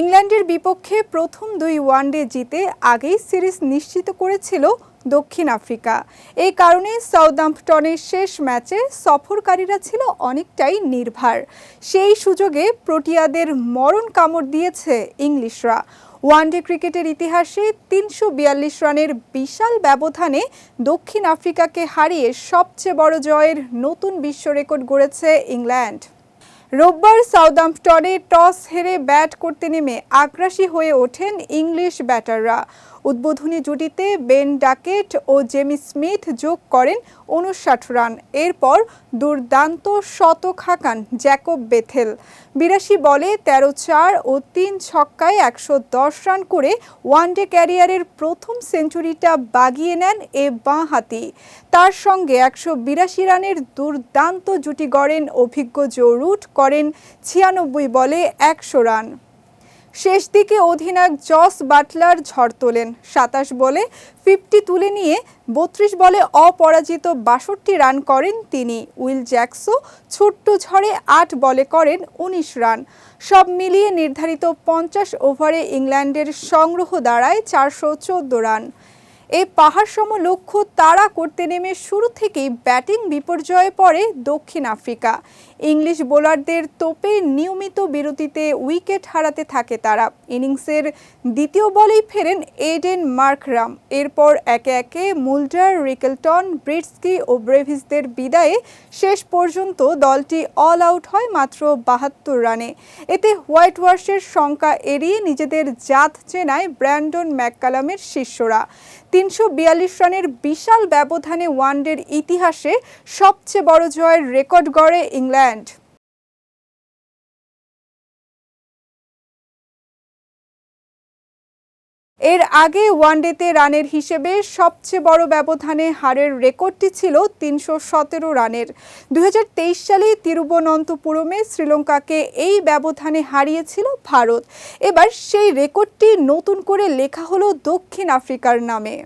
ইংল্যান্ডের বিপক্ষে প্রথম দুই ওয়ানডে জিতে আগেই সিরিজ নিশ্চিত করেছিল দক্ষিণ আফ্রিকা। এই কারণে সাউদাম্পটনের শেষ ম্যাচে সফরকারীরা ছিল অনেকটাই নির্ভার। সেই সুযোগে প্রোটিয়াদের মরণ কামড় দিয়েছে ইংলিশরা। ওয়ানডে ক্রিকেটের ইতিহাসে তিনশো বিয়াল্লিশ রানের বিশাল ব্যবধানে দক্ষিণ আফ্রিকাকে হারিয়ে সবচেয়ে বড় জয়ের নতুন বিশ্ব রেকর্ড গড়েছে ইংল্যান্ড। রোববার সাউদাম্পটনে টস হেরে ব্যাট করতে নেমে আগ্রাসী হয়ে ওঠেন ইংলিশ ব্যাটাররা। উদ্বোধনী জুটিতে বেন ডাকেট ও জেমি স্মিথ যোগ করেন উনষাট রান। এরপর দুর্দান্ত শতক হাঁকান জ্যাকব বেথেল। বিরাশি বলে তেরো চার ও তিন ছক্কায় একশো দশ রান করে ওয়ানডে ক্যারিয়ারের প্রথম সেঞ্চুরিটা বাগিয়ে নেন এ বাঁহাতি। তার সঙ্গে একশো বিরাশি রানের দুর্দান্ত জুটি গড়েন অভিজ্ঞ জো রুট করেন ছিয়ানব্বই বলে একশো রান। শেষ দিকে অধিনায়ক জস বাটলার ঝড় তোলেন। সাতাশ বলে ফিফটি তুলে নিয়ে বত্রিশ বলে অপরাজিত বাষট্টি রান করেন তিনি। উইল জ্যাকসো ছোট্ট ঝড়ে আট বলে করেন উনিশ রান। সব মিলিয়ে নির্ধারিত পঞ্চাশ ওভারে ইংল্যান্ডের সংগ্রহ দাঁড়ায় চারশো চোদ্দ রান। এই পাহাড়সম লক্ষ্য তাড়া করতে নেমে শুরু থেকেই ব্যাটিং বিপর্যয়ে পড়ে দক্ষিণ আফ্রিকা। ইংলিশ বোলারদের তোপে নিয়মিত বিরতিতে উইকেট হারাতে থাকে তারা। ইনিংসের দ্বিতীয় বলেই ফেরেন এডেন মার্করাম। এরপর একে একে মুল্ডার, রিকেলটন, ব্রিটস্কি ও ব্রেভিসদের বিদায়ে শেষ পর্যন্ত দলটি অল আউট হয় মাত্র বাহাত্তর রানে। এতে হোয়াইট ওয়াশের শঙ্কা এড়িয়ে নিজেদের জাত চেনায় ব্র্যান্ডন ম্যাককালামের শিষ্যরা। তিনশো বিয়াল্লিশ রানের বিশাল ব্যবধানে ওয়ানডের ইতিহাসে সবচেয়ে বড় জয়ের রেকর্ড গড়ে ইংল্যান্ড। এর আগে ওয়ানডেতে রানের হিসেবে সবচেয়ে বড় ব্যবধানে হারের রেকর্ডটি ছিল তিনশো সতেরো রানের। দু হাজার তেইশ সালে তিরুবনন্তপুরমে শ্রীলঙ্কাকে এই ব্যবধানে হারিয়েছিল ভারত। এবার সেই রেকর্ডটি নতুন করে লেখা হলো দক্ষিণ আফ্রিকার নামে।